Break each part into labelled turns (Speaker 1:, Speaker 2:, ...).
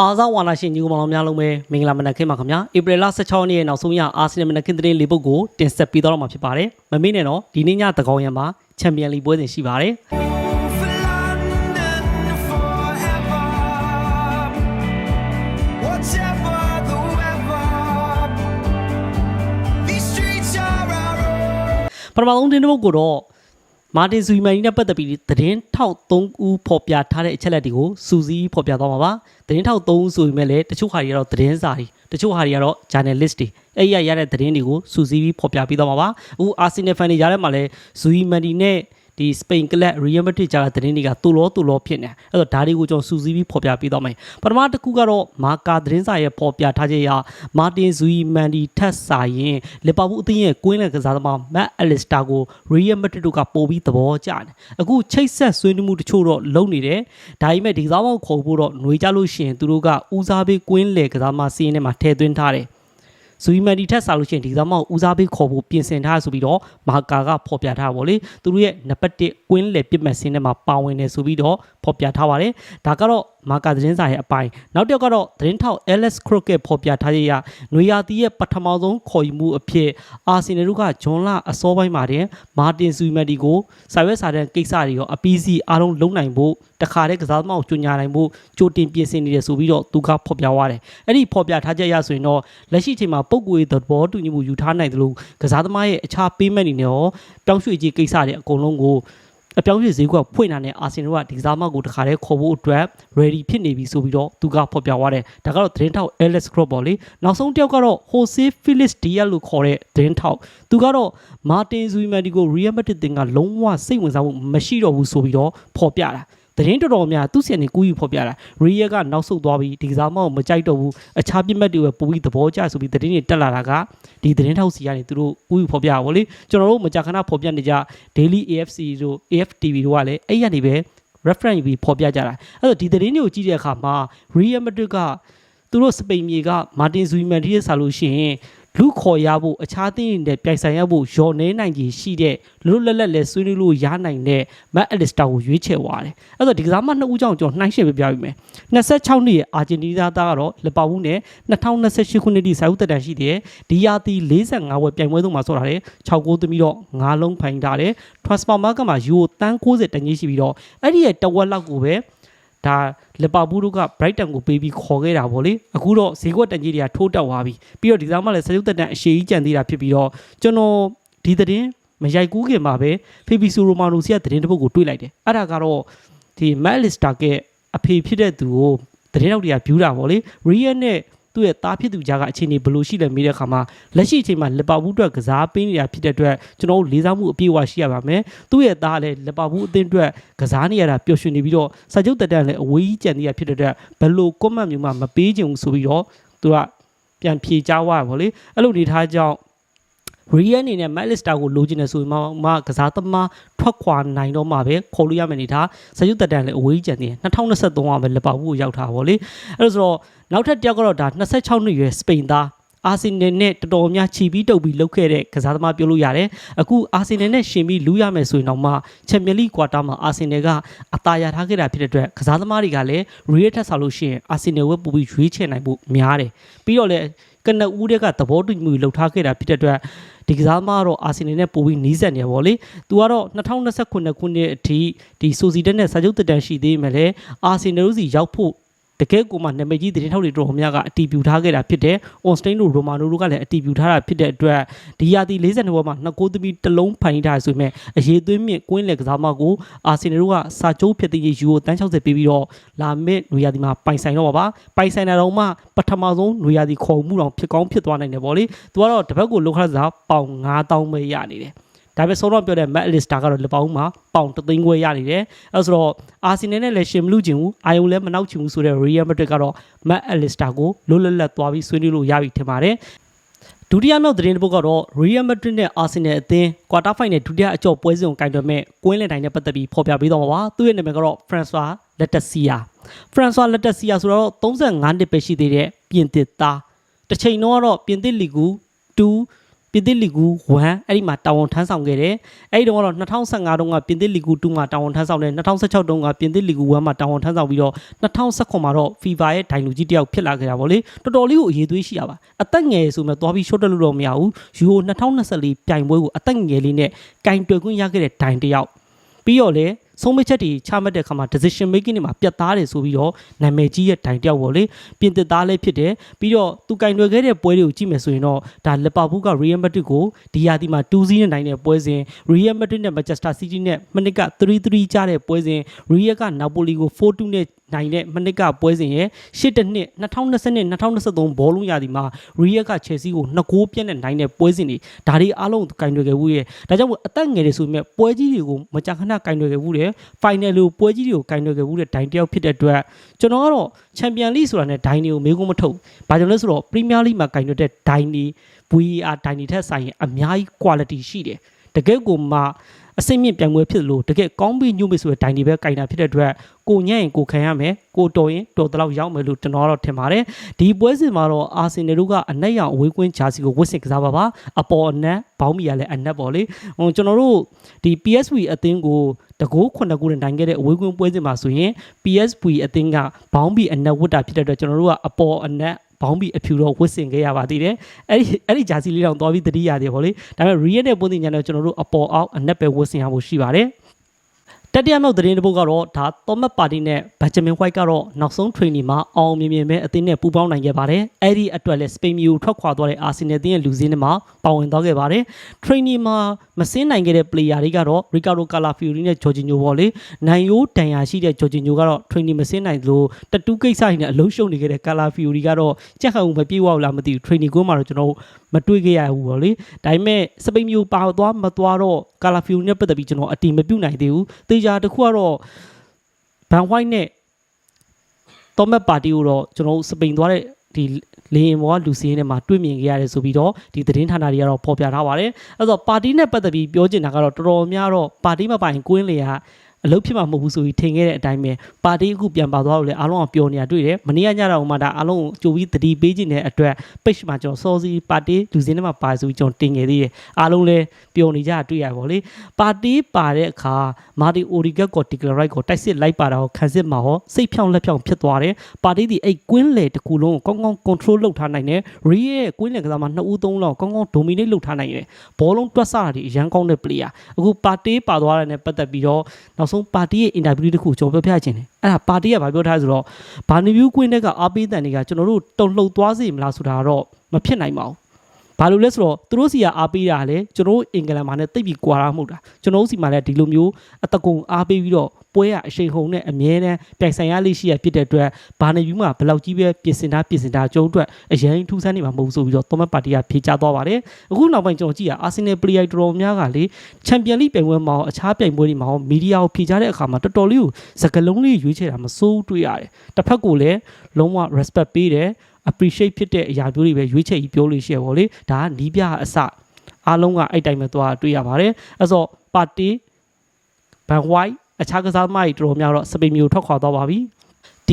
Speaker 1: အားစားဝါနာရှင်ညီကောင်မောင်များလုံးပဲမင်္ဂလာမနက်ခင်းပါခင်ဗျာဧပြီလ16ရက်နေ့နောက်ဆုံးရအာဆင်နယ်မနက်ခင်းသတင်းလေးပုတ်ကိုတင်ဆက်ပေးတော့မှာဖြစ်ပါတယ်မမေ့နဲ့တော့ဒီနေ့ညတကောင်ရံမှာချန်ပီယံလိပွဲစဉ်ရှိပါတယ်
Speaker 2: for London forever. Whatever the weather, these streets are our own.
Speaker 1: ပထမဆုံးသတင်းတစ်ပုတ်ကိုတော့ မာတင်ဇူမန်ကြီးနဲ့ပတ်သက်ပြီးသတင်းထောက်3ဦးဖော်ပြထားတဲ့အချက်လက်တွေကိုစူးစီးဖော်ပြသွားမှာပါသတင်းထောက်3ဦးဆိုပေမဲ့လည်းတချို့ဟာတွေကတော့သတင်းစာတွေတချို့ဟာတွေကတော့ journalist တွေအဲ့ရရတဲ့သတင်းတွေကိုစူးစီးပြီးဖော်ပြပေးသွားမှာပါအခု Arsenal fan တွေကြားထဲမှာလည်းဇူမန်ဒီနဲ့ ဒီစပိန်ကလပ် Real Madrid ကြားတဲ့သတင်းတွေကတူလောတူလောဖြစ်နေတယ်အဲ့တော့ဒါတွေကိုကျွန်တော်စူးစီးပြီးဖော်ပြပေးသွားမယ်ပထမတစ်ခုကတော့မာကာသတင်းစာရဲ့ဖော်ပြထားချက်အရမာတင်ဇူမန်ဒီထက်စာရင်လီဗာပူးအသင်းရဲ့ကွင်းလယ်ကစားသမားမတ်အလစ္စတာကို Real Madrid တို့ကပို့ပြီးသဘောကျတယ်အခုချိတ်ဆက်ဆွေးနွေးမှုတချို့တော့လုပ်နေတယ်ဒါပေမဲ့ဒီကစားမောက်ခေါ်ဖို့တော့ຫນွေကြလို့ရှိရင်သူတို့ကဦးစားပေးကွင်းလယ်ကစားမစီးရင်ထဲမှာထည့်သွင်းထားတယ် ဇူီမန်ဒီထက်စားလို့ရှိရင်ဒီကစားမကိုဦးစားပေးခေါ်ဖို့ပြင်ဆင်ထားဆိုပြီးတော့မာကာကဖော်ပြထားပါဗောလေသူတို့ရဲ့နံပါတ်1ကွင်းလေပြစ်မှတ်စင်းထဲမှာပါဝင်နေဆိုပြီးတော့ဖော်ပြထားပါတယ်ဒါကတော့ မာကာသတင်းစာရဲ့အပိုင်းနောက်တစ်ယောက်ကတော့သတင်းထောက် Alex Crockett ဖော်ပြထားရရနွေရာသီရဲ့ပထမဆုံးခေါ်ယူမှုအဖြစ်အာဆင်နယ်တို့ကဂျွန်လအစောပိုင်းမှာတင်မာတင်ဇူီမန်ဒီကိုစာရွက်စာတမ်းကိစ္စတွေရောအပီးစီအားလုံးလုံးနိုင်ဖို့တခါတည်းကစားသမားကိုကြွညာနိုင်ဖို့ကြိုတင်ပြင်ဆင်နေတယ်ဆိုပြီးတော့သူကဖော်ပြသွားတယ်အဲ့ဒီဖော်ပြထားချက်ရဆိုရင်တော့လက်ရှိအချိန်မှာပုံကိုယ်သဘောတူညီမှုယူထားနိုင်တယ်လို့ကစားသမားရဲ့အခြားပေးမဲ့နေနဲ့ရောတောင်းရွှေ့ကြီးကိစ္စတွေအကုန်လုံးကို အပြောင်းရွှေ့ဈေးကွက်ဖွင့်တာနဲ့အာဆင်နယ်ကဒီကစားမကိုတခါတည်းခေါ်ဖို့အတွက် ready ဖြစ်နေပြီဆိုပြီးတော့သူကဖော်ပြသွားတယ်ဒါကတော့သတင်းထောက် Alex Cross ပေါ့လေနောက်ဆုံးတစ်ယောက်ကတော့ Jose Felix Diaz လို့ခေါ်တဲ့သတင်းထောက်သူကတော့ Martin Zubimendi ကို Real Madrid တင်ကလုံးဝစိတ်ဝင်စားမှုမရှိတော့ဘူးဆိုပြီးတော့ဖော်ပြတာ သတင်းတော်တော်များသူ့ဆီကနေကူးယူဖော်ပြတာရီယက်ကနောက်ဆုတ်သွားပြီးဒီကစားမကိုမကြိုက်တော့ဘူးအခြားပြစ်မှတ်တွေပဲပိုပြီးသဘောကျဆိုပြီးသတင်းတွေတက်လာတာကဒီသတင်းထောက်စီကနေသူတို့ကူးယူဖော်ပြတာဗောလေကျွန်တော်တို့မကြာခဏဖော်ပြနေကြ Daily AFC တို့ AFTV တို့ကလည်းအဲ့ရနေပဲ reference ယူပြီးဖော်ပြကြတာအဲ့တော့ဒီသတင်းတွေကိုကြည့်တဲ့အခါမှာ Real Madrid ကသူတို့စပိန်မြေကမာတင်ဇူီမန်တီရဲ့ဆာလို့ရှိရင် လူခေါ်ရဖို့အခြားသင်းတွေနဲ့ပြိုင်ဆိုင်ရဖို့ရော်နေနိုင်ကြီးရှိတဲ့လွတ်လပ်လပ်လဲဆွေးနွေးလို့ရနိုင်တဲ့မတ်အလစ္စတာကိုရွေးချယ်သွားတယ်အဲ့တော့ဒီကစားမနှစ်ဦးကြောင့်ကျွန်တော်နှိုင်းယှဉ်ပြပြပေးမယ်26နှစ်ရဲ့အာဂျင်တီးနားသားကတော့လပါဝူးနဲ့2028ခုနှစ်ထိစာဥတက်တန်ရှိတယ်ဒီယာတီ45ဝယ်ပြိုင်ပွဲသုံးမှာဆော့ထားတယ်6ဂိုးသွင်းပြီးတော့9လုံးဖိုင်ထားတယ် transfer market မှာယူရိုတန်း60တန်ကြီးရှိပြီးတော့အဲ့ဒီရဲ့တဝက်လောက်ကိုပဲ ဒါလပါဘူးတို့က Brighton ကိုပေးပြီးခေါ်ခဲ့တာဗောလေအခုတော့ဈေးကွက်တန်ကြီးတွေကထိုးတက်သွားပြီပြီးတော့ဒီစားမှလည်းစရုပ်တက်တန်အရှိကြီးကြံသေးတာဖြစ်ပြီးတော့ကျွန်တော်ဒီသတင်းမရိုက်ကူးခင်မှာပဲဖေဘီဆူရိုမာနိုစီကသတင်းတစ်ပုဒ်ကိုတွေ့လိုက်တယ်အဲ့ဒါကတော့ဒီမက်လစ်စတာကအဖေဖြစ်တဲ့သူကိုသတင်းတောက်တွေကဗျူးတာဗောလေရီယက်နဲ့ သူ့ရဲ့သားဖြစ်သူကြားကအခြေအနေဘယ်လိုရှိလဲမေးတဲ့အခါမှာလက်ရှိအချိန်မှာလီပါဘူးအတွက်ကစားပေးနေတာဖြစ်တဲ့အတွက်ကျွန်တော်တို့လေးစားမှုအပြည့်အဝရှိရပါမယ်သူ့ရဲ့သားလည်းလီပါဘူးအသင်းအတွက်ကစားနေရတာပျော်ရွှင်နေပြီးတော့စာချုပ်တက်တန်လည်းအဝေးကြီးကြံနေတာဖြစ်တဲ့အတွက်ဘယ်လိုကွန်မန့်မျိုးမှမပေးချင်ဘူးဆိုပြီးတော့သူကပြန်ဖြေချသွားတာဗောလေအဲ့လိုနေထားကြောင်းရီယန်အနေနဲ့မက်လစ်စတာကိုလိုချင်တယ်ဆိုရင်မှမကစားသမားထွက်ခွာနိုင်တော့မှပဲခေါ်လို့ရမယ်နေတာစာချုပ်တက်တန်လည်းအဝေးကြီးကြံနေတယ်2023ကပဲလီပါဘူးကိုရောက်တာဗောလေအဲ့လိုဆိုတော့ နောက်ထပ်တစ်ယောက်ကတော့ဒါ26နှစ်ရွယ်စပိန်သားအာဆင်နယ်နဲ့တော်တော်များချီပြီးတုပ်ပြီးလုတ်ခဲ့တဲ့ကစားသမားပြောလို့ရတယ်အခုအာဆင်နယ်နဲ့ရှင်ပြီးလူရမယ်ဆိုရင်တော့မှချန်ပီယံလိကွာတာမှာအာဆင်နယ်ကအသာရထားခဲ့တာဖြစ်တဲ့အတွက်ကစားသမားတွေကလည်းရီရက်ထက်ဆောက်လို့ရှိရင်အာဆင်နယ်ဝက်ပူပြီးရွေးချယ်နိုင်ဖို့များတယ်ပြီးတော့လည်းကနဦးတွေကသဘောတူညီမှုလှုပ်ထားခဲ့တာဖြစ်တဲ့အတွက်ဒီကစားသမားကတော့အာဆင်နယ်နဲ့ပိုပြီးနီးစပ်နေပါဗောလေသူကတော့2029ခုနှစ်အထိဒီဆိုစီတက်နဲ့စာချုပ်တက်တန်ရှိသေးမယ်လေအာဆင်နယ်တို့စီရောက်ဖို့ တကယ်ကိုမှနာမည်ကြီးသတင်းထောက်တွေတော်တော်များကအတီးပြူထားခဲ့တာဖြစ်တယ်။ On Stain တို့ Romano တို့ကလည်းအတီးပြူထားတာဖြစ်တဲ့အတွက်ဒီယာတီ42ဘောမှာနှစ်ကိုးသမီးတစ်လုံးဖိုင်ထားဆိုပေမဲ့အရေးသွင်းမြင့်ကွင်းလယ်ကစားမကိုအာဆင်နယ်တို့ကစာချုပ်ဖြစ်တဲ့ယူရိုတန်း60ပေးပြီးတော့လာမစ်နွေရာသီမှာပိုင်ဆိုင်တော့ပါပါ။ပိုင်ဆိုင်တာတော့မှပထမဆုံးနွေရာသီခေါ်မှုတောင်ဖြစ်ကောင်းဖြစ်သွားနိုင်တယ်ဗောလေ။သူကတော့တစ်ပတ်ကိုလောက်ခစားပေါင်9000ပဲရနေတယ်။ ဒါပေမဲ့ဆုံးတော့ပြောတဲ့ Matt Lister ကတော့လပောင်းမှာပေါင်တသိန်းခွဲရနေတယ်အဲဆိုတော့အာဆင်နယ်နဲ့လည်းရှင်မလူချင်ဘူးအာယုံလည်းမနောက်ချင်ဘူးဆိုတဲ့ Real Madrid ကတော့ Matt Lister ကိုလွတ်လပ်လပ်သွားပြီးဆွေးနွေးလို့ရပြီထင်ပါတယ်ဒုတိယမြောက်သတင်းတစ်ပုဒ်ကတော့ Real Madrid နဲ့ Arsenal အသင်း Quarter Final ဒုတိယအကျော်ပွဲစဉ်ကိုကင်တွယ်မဲ့ကွင်းလင်တိုင်းနဲ့ပတ်သက်ပြီးဖော်ပြပေးတော့မှာပါသူ့ရဲ့နာမည်ကတော့ Francois Letizia Francois Letizia ဆိုတော့35နှစ်ပဲရှိသေးတဲ့ပြင်သစ်သားတစ်ချိန်တော့ကတော့ပြင်သစ်လီဂူ2 ပြင်သစ်လီဂူ1အဲ့ဒီမှာတာဝန်ထမ်းဆောင်ခဲ့တယ်အဲ့ဒီတော့ကတော့2015တုန်းကပြင်သစ်လီဂူ2မှာတာဝန်ထမ်းဆောင်တယ်2016တုန်းကပြင်သစ်လီဂူ1မှာတာဝန်ထမ်းဆောင်ပြီးတော့2019မှာတော့ FIFA ရဲ့ဒိုင်လူကြီးတယောက်ဖြစ်လာခဲ့တာဗောလေတော်တော်လေးကိုအရေးသွေးရှိရပါအသက်ငယ်ဆိုမှသွားပြီး short တက်လို့တော့မရဘူးယူရို2024ပြိုင်ပွဲကိုအသက်ငယ်လေးနဲ့ကင်တွယ်ခွင့်ရခဲ့တဲ့ဒိုင်တယောက်ပြီးတော့လေ ဆုံးမချက်တွေချမှတ်တဲ့အခါမှာ decision making တွေမှာပြတ်သားတယ်ဆိုပြီးတော့နာမည်ကြီးရဲ့ဒိုင်တယောက်ပေါ့လေပြင်သစ်သားလည်းဖြစ်တယ်ပြီးတော့သူကင်တွယ်ခဲ့တဲ့ပွဲတွေကိုကြည့်မယ်ဆိုရင်တော့ဒါလီဗာပူးက Real Madrid ကိုဒီယာတီမှာ2-0နဲ့နိုင်တဲ့ပွဲစဉ် Real Madrid နဲ့ Manchester City နဲ့မနစ်က3-3ကြားတဲ့ပွဲစဉ် Real က Napoli ကို4-2နဲ့ နိုင်တဲ့မနစ်ကပွဲစဉ်ရဲ့ရှစ်တနှစ်2020နဲ့2023ဘောလုံးရာသီမှာ Real က Chelsea ကို2ဂိုးပြတ်နဲ့နိုင်တဲ့ပွဲစဉ်တွေဒါတွေအားလုံးကင်တွယ်ခဲ့ဘူးရဲ့ဒါကြောင့်မို့အသက်ငယ်တွေဆိုပေမဲ့ပွဲကြီးတွေကိုမကြာခဏကင်တွယ်ခဲ့ဘူးတယ် final လို့ပွဲကြီးတွေကိုကင်တွယ်ခဲ့ဘူးတဲ့ဒိုင်တယောက်ဖြစ်တဲ့အတွက်ကျွန်တော်ကတော့ Champion League ဆိုတာနဲ့ဒိုင်တွေကိုမေးခွန်းမထုတ်ဘူးဘာကြောင့်လဲဆိုတော့ Premier League မှာကင်တွယ်တဲ့ဒိုင်တွေ VAR ဒိုင်တွေထက်ဆိုင်ရင်အများကြီး quality ရှိတယ်တကယ်ကိုမှ အစိမ့်မြင့်ပြိုင်ပွဲဖြစ်လို့တကယ်ကောင်းပြီးညှို့မယ်ဆိုတဲ့ဒိုင်တွေပဲကင်တာဖြစ်တဲ့အတွက်ကိုညံ့ရင်ကိုခံရမယ်ကိုတော်ရင်တော်တလောက်ရောက်မယ်လို့ကျွန်တော်ကတော့ထင်ပါတယ်ဒီပွဲစဉ်မှာတော့အာဆင်နယ်တို့ကအနက်ရောင်အဝေးကွင်းဂျာစီကိုဝတ်ဆင်ကစားပါပါအပေါ်အနက်ဘောင်းမီကလည်းအနက်ပေါ့လေဟိုကျွန်တော်တို့ဒီ PSV အသင်းကိုတကိုးခုနှစ်ခုနဲ့နိုင်ခဲ့တဲ့အဝေးကွင်းပွဲစဉ်မှာဆိုရင် PSV အသင်းကဘောင်းဘီအနက်ဝတ်တာဖြစ်တဲ့အတွက်ကျွန်တော်တို့ကအပေါ်အနက် ဘောင်းဘီအဖြူတော့ဝတ်ဆင်ခဲ့ရပါသေးတယ်အဲ့ဒီအဲ့ဒီဂျာစီလေးတော့သွားပြီးတတိရတယ်ဗောလေဒါပေမဲ့ Real နဲ့ပုံတင်ညာနဲ့ကျွန်တော်တို့အပေါ်အောက်အနက်ပဲဝတ်ဆင်ရဖို့ရှိပါတယ် တတိယမြောက်သတင်းတစ်ပုဒ်ကတော့ဒါသောမတ်ပါတီနဲ့ဘက်ဂျမင်ဝိုက်ကတော့နောက်ဆုံး training မှာအောင်မြင်မြင်ပဲအသင်းနဲ့ပူးပေါင်းနိုင်ခဲ့ပါတယ်။အဲ့ဒီအတွက်လည်းစပိန်မီကိုထွက်ခွာသွားတဲ့အာဆင်နယ်အသင်းရဲ့လူစင်းတွေမှာပါဝင်သွားခဲ့ပါတယ်။ training မှာမစင်းနိုင်ခဲ့တဲ့ player တွေကတော့ Ricardo Calafiori နဲ့ Jorginho ပေါ့လေ။နိုင်ရိုးတန်ရာရှိတဲ့ Jorginho ကတော့ training မစင်းနိုင်လို့တတူးကိစ္စတွေနဲ့အလုံးရှုံနေခဲ့တဲ့ Calafiori ကတော့ကြက်ဟန်မပြေးဝအောင်လားမသိဘူး training ကိုမှတော့ကျွန်တော်တို့မတွေ့ခဲ့ရဘူးပေါ့လေ။ဒါပေမဲ့စပိန်မျိုးပါသွားမသွားတော့ Calafiori နဲ့ပတ်သက်ပြီးကျွန်တော်အတိမပြုတ်နိုင်သေးဘူး။တေချာတစ်ခုကတော့ဘန်ဝိုက်နဲ့တော်မက်ပါတီကိုတော့ကျွန်တော်တို့စပိန်သွားတဲ့ဒီလေရင်ဘောကလူစင်းထဲမှာတွေ့မြင်ခဲ့ရတယ်ဆိုပြီးတော့ဒီသတင်းဌာနတွေကတော့ဖော်ပြထားပါတယ်။အဲဆိုပါတီနဲ့ပတ်သက်ပြီးပြောချင်တာကတော့တော်တော်များတော့ပါတီမပိုင်ကွင်းလေက အလုပ်ဖြစ်မှာမဟုတ်ဘူးဆိုပြီးထင်ခဲ့တဲ့အတိုင်းပဲပါတီအခုပြန်ပါသွားလို့လေအားလုံးကပျော်နေတာတွေ့တယ်မနေ့ကညတော့မှဒါအားလုံးကိုကြိုပြီးသတိပေးခြင်းတဲ့အတွက် page မှာကျွန်တော်စောစီပါတီလူစင်းထဲမှာပါဆိုပြီးကျွန်တော်တင်ခဲ့သေးတယ်အားလုံးလည်းပျော်နေကြတာတွေ့ရပါဗောလေပါတီပါတဲ့အခါမာတီအိုရီဂက်ကိုတီကလရိုက်ကိုတိုက်စစ်လိုက်ပါတာကိုခံစစ်မှာဟောစိတ်ဖြောင်းလက်ဖြောင်းဖြစ်သွားတယ်ပါတီဒီအဲ့ကွင်းလေတစ်ခုလုံးကိုကောင်းကောင်း control လုပ်ထားနိုင်တယ်ရီရဲ့ကွင်းလေကစားမှာနှစ်ဦးသုံးလောက်ကောင်းကောင်း dominate လုပ်ထားနိုင်တယ်ဘောလုံးတွက်ဆတာဒီအရန်ကောင်းတဲ့ player အခုပါတီပါသွားတဲ့နဲ့ပတ်သက်ပြီးတော့နောက်ဆုံးပါတီရဲ့ interview တစ်ခုကျွန်တော်ပြောပြချင်တယ်အဲ့ဒါပါတီကဘာပြောထားလဲဆိုတော့ဘာနီဗျူးကွင်းတဲ့ကအားပေးတန်တွေကကျွန်တော်တို့တုံလှုပ်သွားစေမလားဆိုတာတော့မဖြစ်နိုင်ပါဘူး ဘာလို့လဲဆိုတော့သူတို့စီကအားပေးတာလေကျွန်တော်တို့အင်္ဂလန်မှာနဲ့တိတ်ပြီးကွာတာမဟုတ်တာကျွန်တော်တို့စီမှာလည်းဒီလိုမျိုးအတကုံအားပေးပြီးတော့ပွဲရအရှိန်ဟုန်နဲ့အမြဲတမ်းပြိုင်ဆိုင်ရလေးရှိရဖြစ်တဲ့အတွက်ဘာနေယူမှာဘယ်လောက်ကြီးပဲပြင်ဆင်တာပြင်ဆင်တာကျုံအတွက်အရင်ထူးဆန်းနေမှာမဟုတ်ဘူးဆိုပြီးတော့သောမတ်ပါတီကဖြေချသွားပါတယ်အခုနောက်ပိုင်းကျွန်တော်ကြည့်ရအာဆင်နယ်ပလေယာတော်တော်များကလေချန်ပီယံလိပြိုင်ပွဲမှာရောအခြားပြိုင်ပွဲတွေမှာရောမီဒီယာကိုဖြေချတဲ့အခါမှာတော်တော်လေးကိုစကလုံးလေးရွေးချယ်တာမစိုးဘူးတွေ့ရတယ်တစ်ဖက်ကိုလည်းလုံးဝ respect ပေးတယ် appreciate ဖြစ်တဲ့အရာမျိုးတွေပဲရွေးချယ်ပြီးပြောလို့ရှိရပါလေဒါကနီးပြအစအားလုံးကအဲ့တိုင်းပဲသွားတွေ့ရပါတယ်အဲ့တော့ပါတီဘန်ဝိုင်အခြားကစားသမားတွေတော်တော်များတော့စပိန်မျိုးထွက်ခွာသွားပါပြီ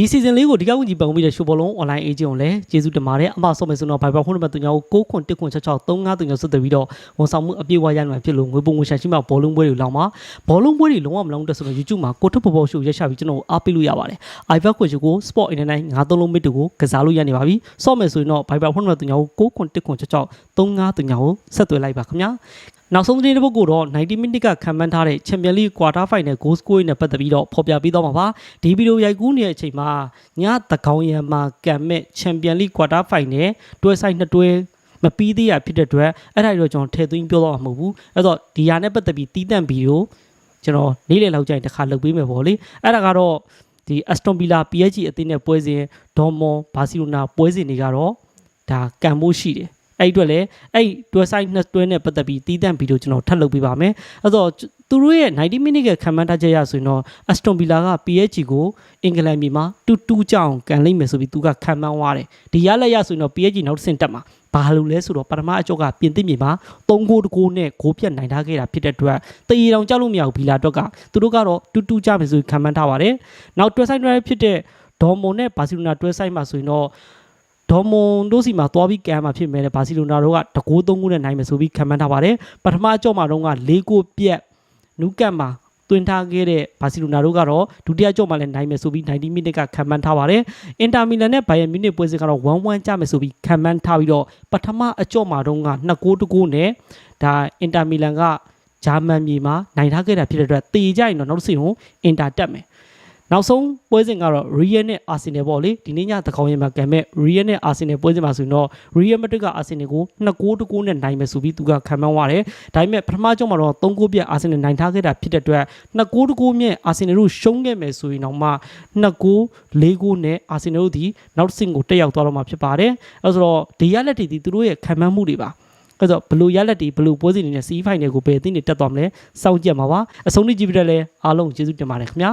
Speaker 1: ဒီ season လေးကိုဒီကဝင်ကြီးပုံပြီးတဲ့ရှိုးဘောလုံး online agent ကိုလည်းကျေးဇူးတင်ပါတယ်အမဆော့မယ်ဆိုတော့ Viber ဖုန်းနံပါတ်3ကို6ခွန်1ခွန်66 3539ဆက်သွယ်ပြီးတော့ဝန်ဆောင်မှုအပြည့်အဝရနိုင်မှာဖြစ်လို့ငွေပုံငွေရှာရှိမှဘောလုံးပွဲတွေလောင်းပါဘောလုံးပွဲတွေလုံးဝမလောင်းတဲ့ဆိုတော့ YouTube မှာကိုထုတ်ပေါ်ပေါ်ရှိုးရက်ချပြီးကျွန်တော်အားပေးလို့ရပါတယ် iVer ခွန်ရှိကို Sport 89 9သုံးလုံးမစ်တူကိုကစားလို့ရနေပါပြီဆော့မယ်ဆိုရင်တော့ Viber ဖုန်းနံပါတ်3ကို6ခွန်1ခွန်66 3539ကိုဆက်သွယ်လိုက်ပါခင်ဗျာ နောက်ဆုံးသတင်းတစ်ပုဒ်ကတော့90 minute ကခံမှန်းထားတဲ့ Champions League Quarter Final Goal Scoring နဲ့ပတ်သက်ပြီးတော့ဖော်ပြပေးသွားမှာပါဒီဗီဒီယိုရိုက်ကူးနေတဲ့အချိန်မှာညတကောင်ရံမှာကံမဲ့ Champions League Quarter Final တွဲဆိုင်နှစ်တွဲမပြီးသေးရဖြစ်တဲ့အတွက်အဲ့ဒါတွေတော့ကျွန်တော်ထည့်သွင်းပြောတော့မှာမဟုတ်ဘူးအဲ့တော့ဒီဟာနဲ့ပတ်သက်ပြီးတီးတန့်ဗီဒီယိုကျွန်တော်နေ့လည်လောက်ကျရင်တစ်ခါလုပ်ပေးမယ်ပေါ့လေအဲ့ဒါကတော့ဒီ Aston Villa PSG အသင်းနဲ့ပွဲစဉ် Dortmund Barcelona ပွဲစဉ်တွေကတော့ဒါကံမိုးရှိတယ် အဲ့ဒီအတွက်လည်းအဲ့ဒီတွဲဆိုင်နှစ်တွဲနဲ့ပတ်သက်ပြီးတီးတန့်ဗီဒီယိုကျွန်တော်ထပ်လုပ်ပေးပါမယ်အဲ့တော့သူတို့ရဲ့90 minute ကခံမှန်းထားချက်ရဆိုရင်တော့ Aston Villa က PSG ကိုအင်္ဂလန်ပြည်မှာတူတူကြောင်ကန်လိမ့်မယ်ဆိုပြီးသူကခံမှန်းသွားတယ်ဒီရလက်ရဆိုရင်တော့ PSG နောက်တစ်ဆင့်တက်မှာဘာလို့လဲဆိုတော့ပထမအကျော့ကပြင်သစ်မြေမှာ3ဂိုးတကိုးနဲ့ဂိုးပြတ်နိုင်ထားခဲ့တာဖြစ်တဲ့အတွက်တရီတောင်ကြောက်လို့မရဘူးဗီလာတော့ကသူတို့ကတော့တူတူကြမယ်ဆိုပြီးခံမှန်းထားပါတယ်နောက်တွဲဆိုင်တွဲဖြစ်တဲ့ဒေါ်မွန်နဲ့ဘာစီလိုနာတွဲဆိုင်မှာဆိုရင်တော့ ဒေါ်မွန်တို့စီမှာသွားပြီးကန်မှာဖြစ်မယ်လေဘာစီလိုနာတို့ကတကိုးသုံးခုနဲ့နိုင်မယ်ဆိုပြီးခံမှန်းထားပါတယ်ပထမအကြော့မှာတော့က၄ကိုပြက်နူးကတ်မှာတွင်ထားခဲ့တဲ့ဘာစီလိုနာတို့ကတော့ဒုတိယကြော့မှာလည်းနိုင်မယ်ဆိုပြီး90မိနစ်ကခံမှန်းထားပါတယ်အင်တာမီလန်နဲ့ဘိုင်ယန်မြူနစ်ပွဲစဉ်ကတော့1-1ကျမယ်ဆိုပြီးခံမှန်းထားပြီးတော့ပထမအကြော့မှာတော့က2ကိုးတကိုးနဲ့ဒါအင်တာမီလန်ကဂျာမန်ပြည်မှာနိုင်ထားခဲ့တာဖြစ်တဲ့အတွက်တေကြရင်တော့နောက်တစ်စီကိုအင်တာတက်မယ် နောက်ဆုံးပွဲစဉ်ကတော့ Real နဲ့ Arsenal ပေါ့လေဒီနေ့ညတကောင်ရင်မှာကံမဲ့ Real နဲ့ Arsenal ပွဲစဉ်မှာဆိုရင်တော့ Real Madrid က Arsenal ကို2ဂိုးတကိုးနဲ့နိုင်မယ်ဆိုပြီးသူကခံမှန်းသွားတယ်ဒါပေမဲ့ပထမကြောင်းမှာတော့3ဂိုးပြတ် Arsenal နိုင်ထားခဲ့တာဖြစ်တဲ့အတွက်2ဂိုးတကိုးမြဲ Arsenal တို့ရှုံးခဲ့မယ်ဆိုရင်တော့မှ2ဂိုး4ဂိုးနဲ့ Arsenal တို့ဒီနောက်တစ်ဆင့်ကိုတက်ရောက်သွားတော့မှာဖြစ်ပါတယ်အဲဆိုတော့ဒီရက်လက်တွေဒီသူတို့ရဲ့ခံမှန်းမှုတွေပါအဲ့တော့ဘလူရက်လက်တီဘလူပွဲစဉ်တွေနဲ့စီးဖိုင်တွေကိုဘယ်အသင်းတွေတက်သွားမလဲစောင့်ကြည့်မှာပါအဆုံးထိကြည့်ပြတဲ့လဲအားလုံးကျေးဇူးတင်ပါတယ်ခင်ဗျာ